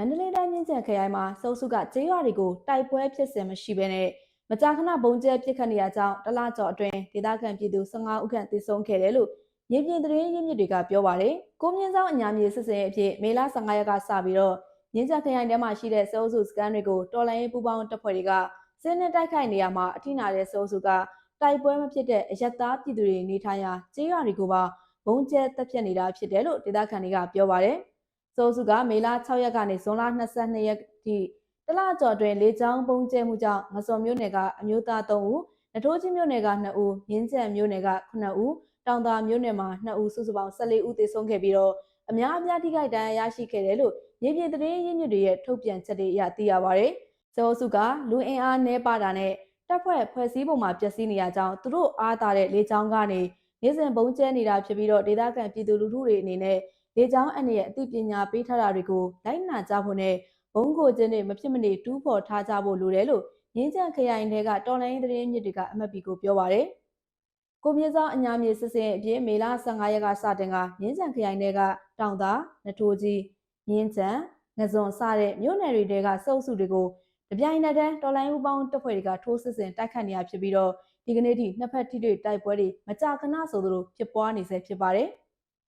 န္တလေးတိုင်းမြင်းကျန်ခရိုင်မှာစုပ်စုကကျေးရွာတွေကိုတိုက်ပွဲဖြစ်စဉ်မရှိဘဲနဲ့မကြာခဏဘုံကျဲပစ်ခတ်နေရကြောင်းတလားကျော်အတွင်းဒေသခံပြည်သူ15ဦးခန့်သေဆုံးခဲ့တယ်လို့မြေပြင်သတင်းရင်းမြစ်တွေကပြောပါတယ်။ကိုမြင့်ဆောင်အညာမြေစစ်စင်အဖြစ်မေလ15ရက်ကစပြီးတော့မြင်းကျန်ခရိုင်ထဲမှာရှိတဲ့စုပ်စုစကန်တွေကိုတော်လိုင်းရေးပူပေါင်းတပ်ဖွဲ့တွေကစင်းနဲ့တိုက်ခိုက်နေရမှာအထိနာတဲ့စုပ်စုကတိုက်ပွဲမဖြစ်တဲ့အရက်သားပြည်သူတွေနေထိုင်ရာကျေးရွာတွေကိုပါဘုံကျဲတက်ပြတ်နေတာဖြစ်တယ်လို့ဒေသခံတွေကပြောပါတယ်။ စိုးစုကမေလ6ရက်ကနေဇွန်လ22ရက်ထိတလကျော်တွင်လေးချောင်းပုံကျဲမှုကြောင့်ငစော်မျိုးနယ်ကအမျိုးသား3ဦးနထိုးချင်းမျိုးနယ်က2ဦးမြင်းကျန်မျိုးနယ်က9ဦးတောင်သာမျိုးနယ်မှာ2ဦးစုစုပေါင်း14ဦးသေဆုံးခဲ့ပြီးတော့အများအပြားထိခိုက်ဒဏ်ရာရရှိခဲ့တယ်လို့မြေပြင်သတင်းရင်းမြစ်တွေရဲ့ထုတ်ပြန်ချက်တွေအရသိရပါဗျ။စိုးစုကလူအင်အားနှဲပါတာနဲ့တပ်ဖွဲ့ဖွဲ့စည်းပုံမှာပျက်စီးနေရကြောင်းသူတို့အားသာတဲ့လေးချောင်းကနေနေ့စဉ်ပုံကျဲနေတာဖြစ်ပြီးတော့ဒေသခံပြည်သူလူထုတွေအနေနဲ့ လေကြောင်းအန္တရာယ်အသိပညာပေးထားတာတွေကိုလိုက်နာကြဖို့နဲ့ဘုံကိုကျင်းတွေမဖြစ်မနေတူးဖော်ထားကြဖို့လိုတယ်လို့ရင်းချန်ခရိုင်တွေကတော်လိုင်းသတင်းမြစ်တွေကအမတ်ပီကိုပြောပါရယ်ကိုမြေစောအညာမြေစစ်စင်အပြင်မေလ15ရက်ကစတင်ကရင်းချန်ခရိုင်တွေကတောင်သာနထိုးကြီးရင်းချန်ငဇွန်စတဲ့မြို့နယ်တွေတဲကစုပ်စုတွေကိုတပြိုင်နက်တည်းတော်လိုင်းဦးပေါင်းတပ်ဖွဲ့တွေကထိုးစစ်ဆင်တိုက်ခတ်နေရဖြစ်ပြီးတော့ဒီကနေ့ထိနှစ်ဖက်ထိတွေ့တိုက်ပွဲတွေမကြာခဏဆိုသလိုဖြစ်ပွားနေဆဲဖြစ်ပါတယ်